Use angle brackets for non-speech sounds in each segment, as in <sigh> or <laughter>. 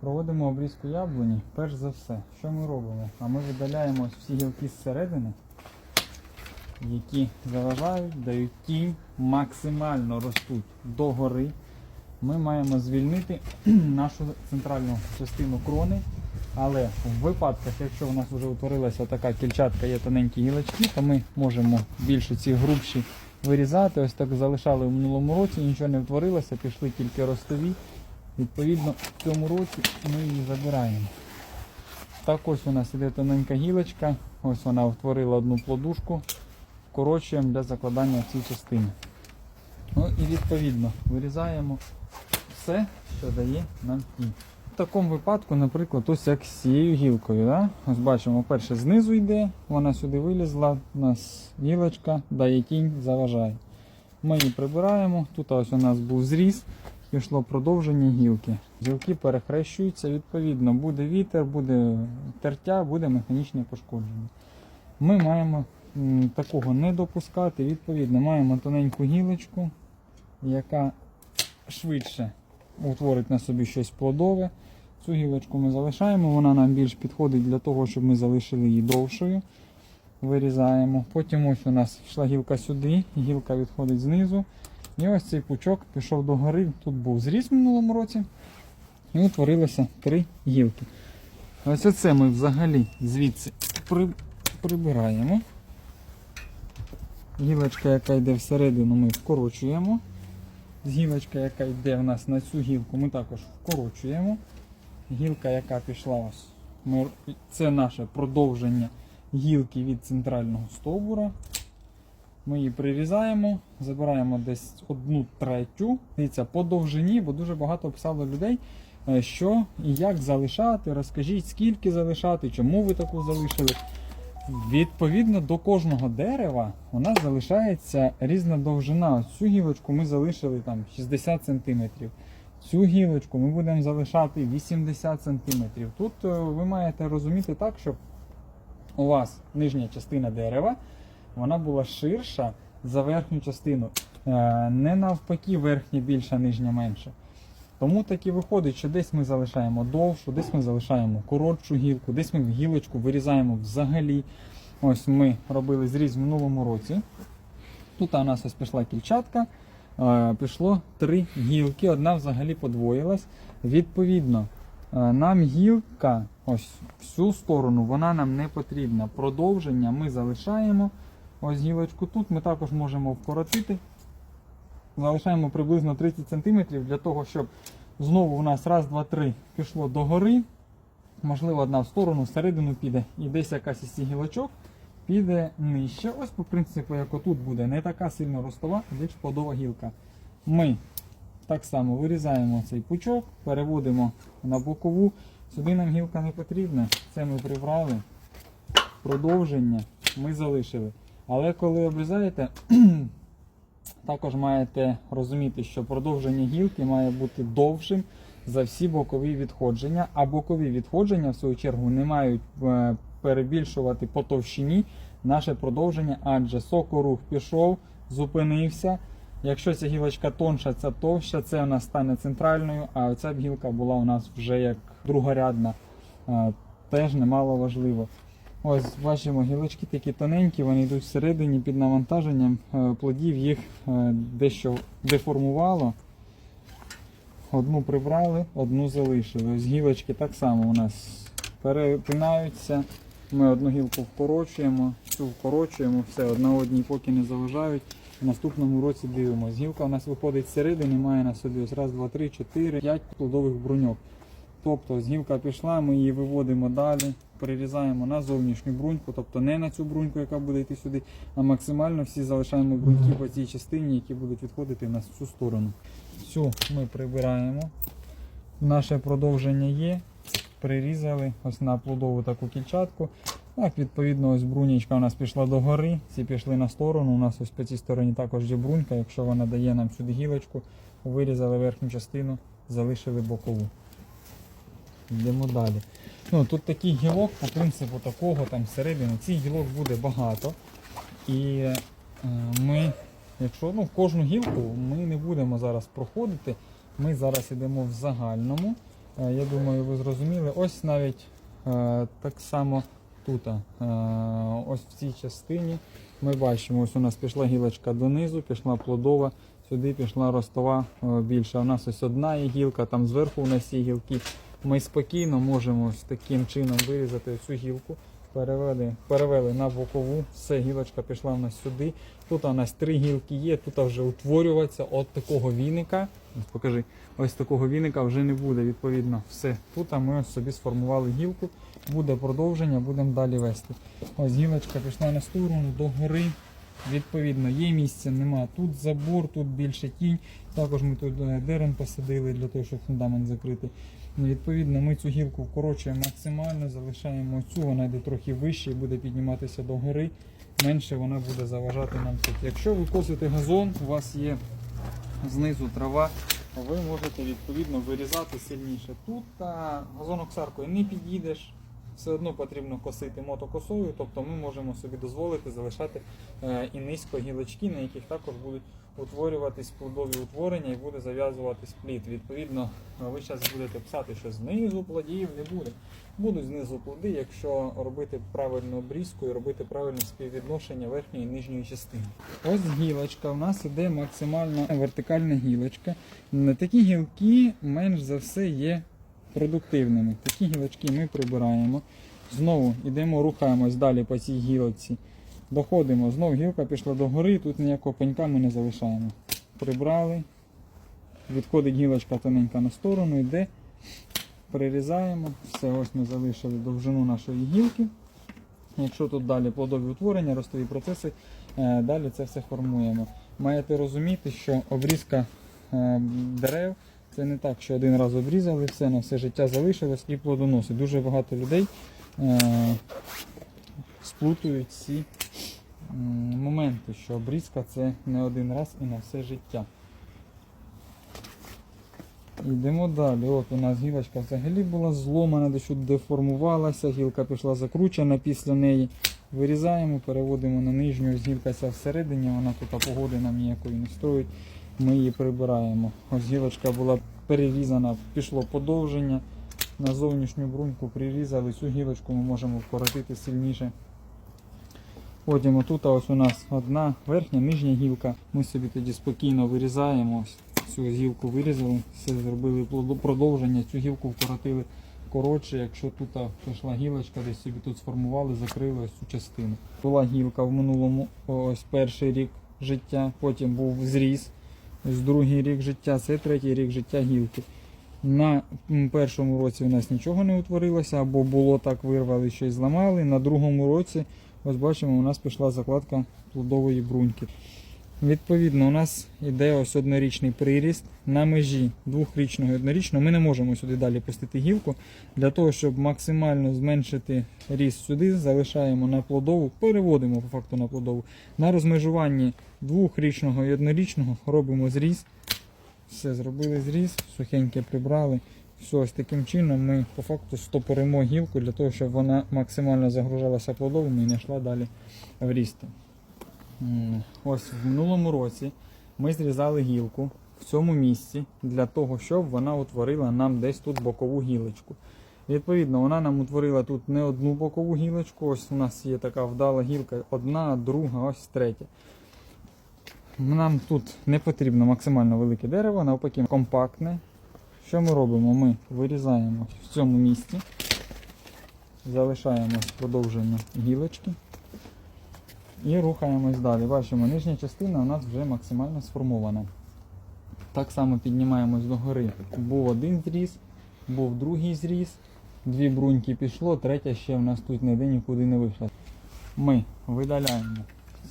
Проводимо обрізку яблуні. Перш за все, що ми робимо? А ми видаляємо всі гілки зсередини, які заважають, дають тінь, максимально ростуть догори. Ми маємо звільнити <clears throat> нашу центральну частину крони. Але в випадках, якщо у нас вже утворилася така кільчатка, є тоненькі гілочки, то ми можемо більше ці грубші вирізати. Ось так залишали в минулому році, нічого не утворилося, пішли тільки ростові. Відповідно, в цьому році ми її забираємо. Так ось у нас іде тоненька гілочка, ось вона утворила одну плодушку, вкорочуємо для закладання в цій частині. Ну і відповідно вирізаємо все, що дає нам тінь. В такому випадку, наприклад, ось як з цією гілкою. Да? Ось бачимо, перше знизу йде, вона сюди вилізла, у нас гілочка дає тінь, заважає. Ми її прибираємо. Тут ось у нас був зріз, пішло продовження гілки. Гілки перехрещуються, відповідно, буде вітер, буде тертя, буде механічне пошкодження. Ми маємо такого не допускати. Відповідно, маємо тоненьку гілочку, яка швидше утворить на собі щось плодове. Цю гілочку ми залишаємо, вона нам більш підходить для того, щоб ми залишили її довшою. Вирізаємо. Потім ось у нас йшла гілка сюди, гілка відходить знизу. І ось цей пучок пішов до гори. Тут був зріз в минулому році. І утворилося три гілки. Ось оце ми взагалі звідси при- прибираємо. Гілочка, яка йде всередину, ми вкорочуємо. Гілочка, яка йде в нас на цю гілку, ми також вкорочуємо. Гілка, яка пішла ось, ми, це наше продовження гілки від центрального стовбура. Ми її прирізаємо, забираємо десь одну третю. Дивіться, по довжині, бо дуже багато писало людей, е, що і як залишати. Розкажіть, скільки залишати, чому ви таку залишили. Відповідно до кожного дерева у нас залишається різна довжина. Цю гілочку ми залишили там 60 см. Цю гілочку ми будемо залишати 80 см. Тут е, ви маєте розуміти так, щоб у вас нижня частина дерева вона була ширша за верхню частину. Е, Не навпаки, верхня більша, нижня менша. Тому так і виходить, що десь ми залишаємо довшу, десь ми залишаємо коротшу гілку, десь ми гілочку вирізаємо взагалі. Ось ми робили зріз в минулому році. Тут у нас ось пішла кільчатка, е, пішло три гілки, одна взагалі подвоїлась. Відповідно, е, нам гілка, ось в цю сторону, вона нам не потрібна. Продовження ми залишаємо. Ось гілочку тут ми також можемо вкоротити. Залишаємо приблизно 30 см для того, щоб знову у нас раз, два, три пішло догори. Можливо, одна в сторону, всередину піде, і десь якась із цих гілочок піде нижче. Ось, по принципу, як отут буде, не така сильно ростова, більш плодова гілка. Ми так само вирізаємо цей пучок, переводимо на бокову. Сюди нам гілка не потрібна. Це ми прибрали. Продовження ми залишили. Але коли обрізаєте, <clears throat> також маєте розуміти, що продовження гілки має бути довшим за всі бокові відходження, а бокові відходження, в свою чергу, не мають е, перебільшувати по товщині наше продовження, адже сокорух пішов, зупинився. Якщо ця гілочка тонша, ця товща, це у нас стане центральною, а ця гілка була у нас вже як другорядна. Е, Теж немало важливо. Ось бачимо, гілочки такі тоненькі, вони йдуть всередині під навантаженням е, плодів, їх е, дещо деформувало. Одну прибрали, одну залишили. Ось гілочки так само у нас перепинаються. Ми одну гілку вкорочуємо, цю вкорочуємо, все, одна одній поки не заважають. В наступному році дивимося. Гілка у нас виходить зсередини, має на собі ось раз, два, три, чотири, п'ять плодових бруньок. Тобто з гілка пішла, ми її виводимо далі, перерізаємо на зовнішню бруньку, тобто не на цю бруньку, яка буде йти сюди, а максимально всі залишаємо бруньки по цій частині, які будуть відходити на цю сторону. Цю ми прибираємо. Наше продовження є. Прирізали ось на плодову таку кільчатку. Так, відповідно, ось брунічка у нас пішла до гори, ці пішли на сторону. У нас ось по цій стороні також є брунька. Якщо вона дає нам сюди гілочку, вирізали верхню частину, залишили бокову. Йдемо далі. Ну, тут такий гілок, по принципу такого там всередині, цих гілок буде багато. І е, ми, якщо ну, кожну гілку ми не будемо зараз проходити, ми зараз йдемо в загальному. Е, Я думаю, ви зрозуміли. Ось навіть е, так само тут. Ось в цій частині ми бачимо, ось у нас пішла гілочка донизу, пішла плодова, сюди пішла ростова більша. У нас ось одна є гілка, там зверху у нас є гілки. Ми спокійно можемо таким чином вирізати цю гілку. Перевели, перевели на бокову, все, гілочка пішла в нас сюди. Тут у нас три гілки є, тут вже утворюватися от такого віника. Покажи, ось такого віника вже не буде. Відповідно, все. Тут ми собі сформували гілку, буде продовження, будемо далі вести. Ось гілочка пішла на сторону, до гори. Відповідно, є місце, нема. Тут забор, тут більше тінь. Також ми тут е, дерен посадили для того, щоб фундамент закрити. Ну, Відповідно, ми цю гілку вкорочуємо максимально, залишаємо цю, вона йде трохи вище і буде підніматися до гори. Менше вона буде заважати нам тут. Якщо ви косите газон, у вас є знизу трава, ви можете відповідно вирізати сильніше. Тут та газоноксаркою не підійдеш, все одно потрібно косити мотокосою, тобто ми можемо собі дозволити залишати е, і низько гілочки, на яких також будуть утворюватись плодові утворення і буде зав'язуватись плід. Відповідно, ви зараз будете писати, що знизу плодів не буде. Будуть знизу плоди, якщо робити правильну обрізку і робити правильне співвідношення верхньої і нижньої частини. Ось гілочка. У нас іде максимально вертикальна гілочка. Такі гілки менш за все є продуктивними. Такі гілочки ми прибираємо. Знову йдемо, рухаємось далі по цій гілочці. Доходимо, знову гілка пішла до гори, тут ніякого пенька ми не залишаємо. Прибрали. Відходить гілочка тоненька на сторону, йде. Прирізаємо. Все, ось ми залишили довжину нашої гілки. Якщо тут далі плодові утворення, ростові процеси, е, далі це все формуємо. Маєте розуміти, що обрізка е, дерев це не так, що один раз обрізали, все на все життя залишилось і плодоносить. Дуже багато людей е, сплутують ці моменти, що обрізка це не один раз і на все життя. Йдемо далі. От у нас гілочка взагалі була зломана, дещо деформувалася, гілка пішла закручена після неї. Вирізаємо, переводимо на нижню, ось гілка ця всередині, вона тут погоди нам ніякої не строїть. Ми її прибираємо. Ось гілочка була перерізана, пішло подовження. На зовнішню бруньку прирізали, цю гілочку ми можемо вкоротити сильніше. Потім отут ось у нас одна верхня, нижня гілка. Ми собі тоді спокійно вирізаємо. Цю гілку вирізали, все зробили продовження, цю гілку вкоротили коротше. Якщо тут пішла гілочка, десь собі тут сформували, закрили ось цю частину. Була гілка в минулому, ось перший рік життя, потім був зріз, ось другий рік життя, це третій рік життя гілки. На першому році у нас нічого не утворилося, або було так, вирвали, що й зламали. На другому році, ось бачимо, у нас пішла закладка плодової бруньки. Відповідно, у нас йде ось однорічний приріст на межі двохрічного і однорічного. Ми не можемо сюди далі пустити гілку. Для того, щоб максимально зменшити ріст сюди, залишаємо на плодову, переводимо по факту на плодову. На розмежуванні двохрічного і однорічного робимо зріз. Все, зробили зріз, сухеньке прибрали. Все, ось таким чином ми по факту стопоримо гілку для того, щоб вона максимально загружалася плодовими і не йшла далі в рісти. Ось в минулому році ми зрізали гілку в цьому місці для того, щоб вона утворила нам десь тут бокову гілочку. Відповідно, вона нам утворила тут не одну бокову гілочку. Ось у нас є така вдала гілка, одна, друга, ось третя. Нам тут не потрібно максимально велике дерево, навпаки, компактне. Що ми робимо? Ми вирізаємо в цьому місці, залишаємо продовження гілочки. І рухаємось далі. Бачимо, нижня частина у нас вже максимально сформована. Так само піднімаємось до гори. Був один зріз, був другий зріз, дві бруньки пішло, третя ще в нас тут ніде нікуди не вийшла. Ми видаляємо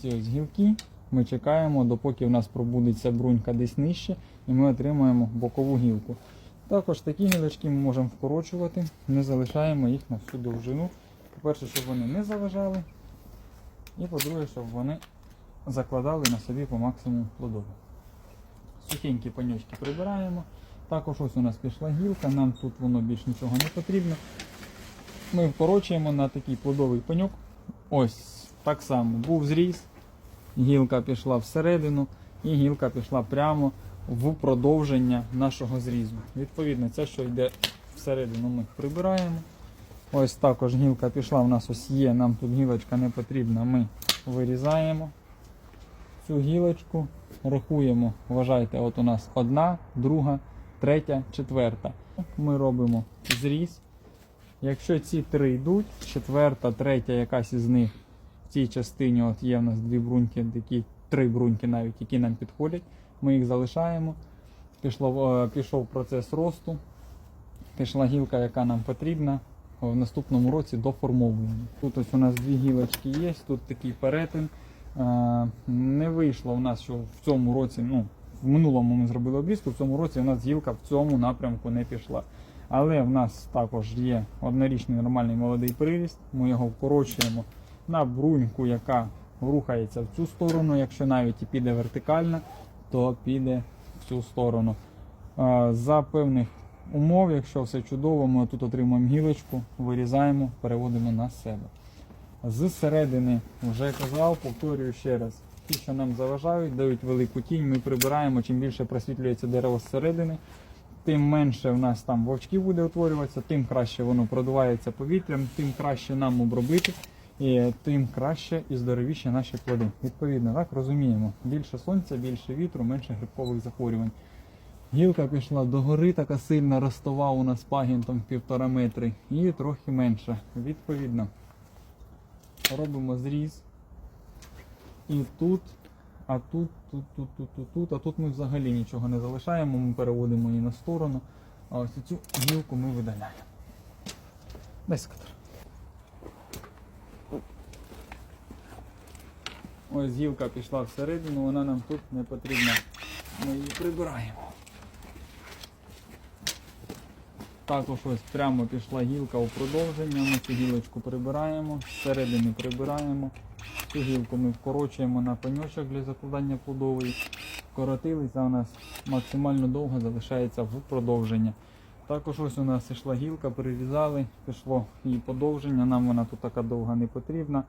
ці ось гілки, ми чекаємо, допоки в нас пробудеться брунька десь нижче, і ми отримаємо бокову гілку. Також такі гілочки ми можемо вкорочувати, не залишаємо їх на всю довжину. По-перше, щоб вони не заважали, і по-друге, щоб вони закладали на собі по максимуму плодові. Сухенькі паньочки прибираємо. Також ось у нас пішла гілка, нам тут воно більш нічого не потрібно. Ми вкорочуємо на такий плодовий пеньок. Ось так само був зріз, гілка пішла всередину і гілка пішла прямо в продовження нашого зрізу. Відповідно, це, що йде всередину ми прибираємо. Ось також гілка пішла, у нас ось є, нам тут гілочка не потрібна, ми вирізаємо цю гілочку, рахуємо, вважайте, от у нас одна, друга, третя, четверта. Ми робимо зріз. Якщо ці три йдуть, четверта, третя, якась із них в цій частині от є в нас дві бруньки, такі три бруньки навіть, які нам підходять. Ми їх залишаємо. Пішло, е, пішов процес росту. Пішла гілка, яка нам потрібна. В наступному році доформовуємо. Тут ось у нас дві гілочки є, тут такий перетин. Е, Не вийшло у нас, що в цьому році, ну, в минулому ми зробили обрізку, в цьому році у нас гілка в цьому напрямку не пішла. Але в нас також є однорічний нормальний молодий приріст. Ми його вкорочуємо на бруньку, яка рухається в цю сторону. Якщо навіть і піде вертикально, то піде в цю сторону. За певних умов, якщо все чудово, ми тут отримуємо гілочку, вирізаємо, переводимо на себе. З середини вже казав, повторюю ще раз. Ті, що нам заважають, дають велику тінь, ми прибираємо, чим більше просвітлюється дерево зсередини, тим менше в нас там вовчків буде утворюватися, тим краще воно продувається повітрям, тим краще нам обробити, і тим краще і здоровіші наші плоди. Відповідно, так розуміємо, більше сонця, більше вітру, менше грибкових захворювань. Гілка пішла догори, така сильна ростова у нас пагін там півтора метри і трохи менше. Відповідно, робимо зріз. І тут, а тут, тут, тут, тут, тут, тут, а тут ми взагалі нічого не залишаємо, ми переводимо її на сторону. А ось цю гілку ми видаляємо. Дай скатер. Ось гілка пішла всередину, вона нам тут не потрібна. Ми її прибираємо. Також ось прямо пішла гілка у продовження. Ми цю гілочку прибираємо, зсередини прибираємо. Цю гілку ми вкорочуємо на пеньочок для закладання плодової. Вкоротилися у нас максимально довго залишається в продовження. Також ось у нас йшла гілка, перерізали, пішло її подовження, нам вона тут така довга не потрібна.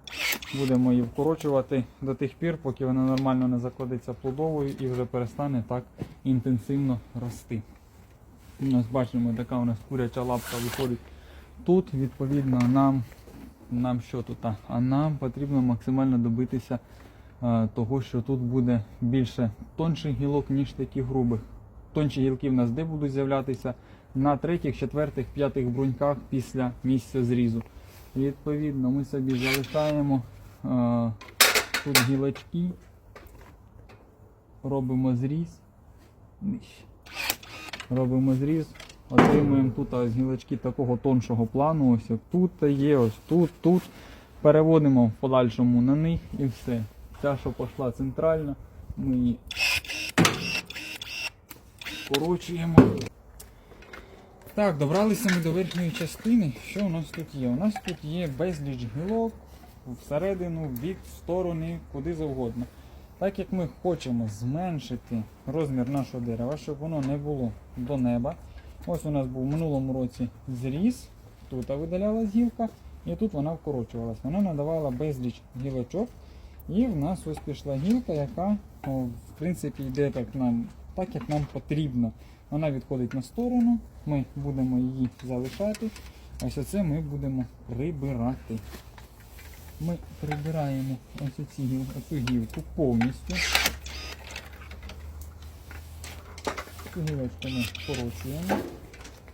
Будемо її вкорочувати до тих пір, поки вона нормально не закладеться плодовою і вже перестане так інтенсивно рости. Ось бачимо, така у нас куряча лапка виходить тут. Відповідно, нам, нам що тут? А, А нам потрібно максимально добитися е, того, що тут буде більше тонших гілок, ніж таких грубих. Тонші гілки в нас де будуть з'являтися на третіх, четвертих, п'ятих бруньках після місця зрізу. Відповідно, ми собі залишаємо е, тут гілочки, робимо зріз. Робимо зріз, отримуємо тут ось гілочки такого тоншого плану. Ось як тут є, ось тут, тут. Переводимо в подальшому на них і все. Ця, що пішла центрально, ми її скорочуємо. Так, добралися ми до верхньої частини. Що у нас тут є? У нас тут є безліч гілок всередину, в бік, в сторони, куди завгодно. Так як ми хочемо зменшити розмір нашого дерева, щоб воно не було до неба. Ось у нас був в минулому році зріз, тут видалялась гілка, і тут вона вкорочувалась. Вона надавала безліч гілочок. І в нас ось пішла гілка, яка в принципі йде так, нам, так, як нам потрібно. Вона відходить на сторону, ми будемо її залишати. Ось оце ми будемо прибирати. Ми прибираємо ось оцю гілку повністю. Цю гілочку ми скорочуємо.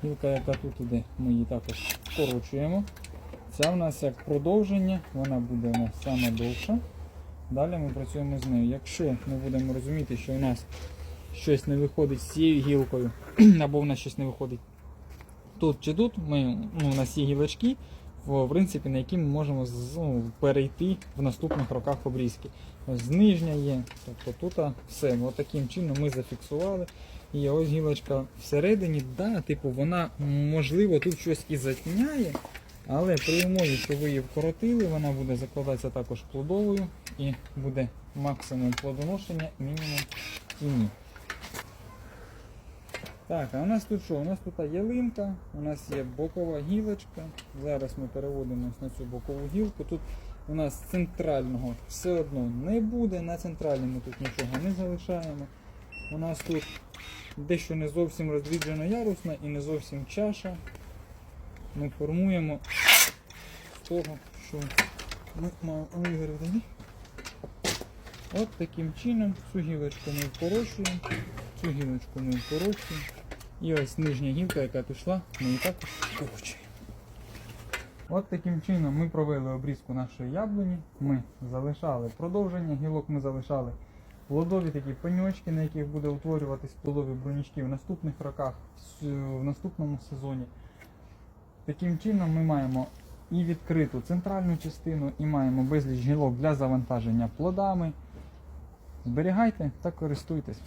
Гілка, яка тут іде, ми її також скорочуємо. Ця в нас як продовження, вона буде у нас саме довша. Далі ми працюємо з нею. Якщо ми будемо розуміти, що у нас щось не виходить з цією гілкою, <clears throat> або в нас щось не виходить тут чи тут, ми, ну, у нас є гілочки, в принципі, на які ми можемо ну, перейти в наступних роках обрізки. Ось нижня є, тобто тут все. От таким чином ми зафіксували. І ось гілочка всередині, да, типу, вона можливо тут щось і затіняє, але при умові, що ви її вкоротили, вона буде закладатися також плодовою і буде максимум плодоношення, мінімум тіні. Так, а у нас тут що? У нас тут ялинка, у нас є бокова гілочка. Зараз ми переводимось на цю бокову гілку. Тут у нас центрального все одно не буде, на центральному тут нічого не залишаємо. У нас тут дещо не зовсім розвіджена ярусна і не зовсім чаша. ми формуємо з того, що ми маємо вигоріти. От таким чином цю гілочку ми вкорочуємо, цю гілочку ми вкорочуємо. І ось нижня гілка, яка пішла, ми її також вкорочуємо. От таким чином ми провели обрізку нашої яблуні. Ми залишали продовження гілок, ми залишали плодові такі пеньочки, на яких буде утворюватись плодові бронячки в наступних роках, в наступному сезоні. Таким чином ми маємо і відкриту центральну частину, і маємо безліч гілок для завантаження плодами. Зберігайте та користуйтесь.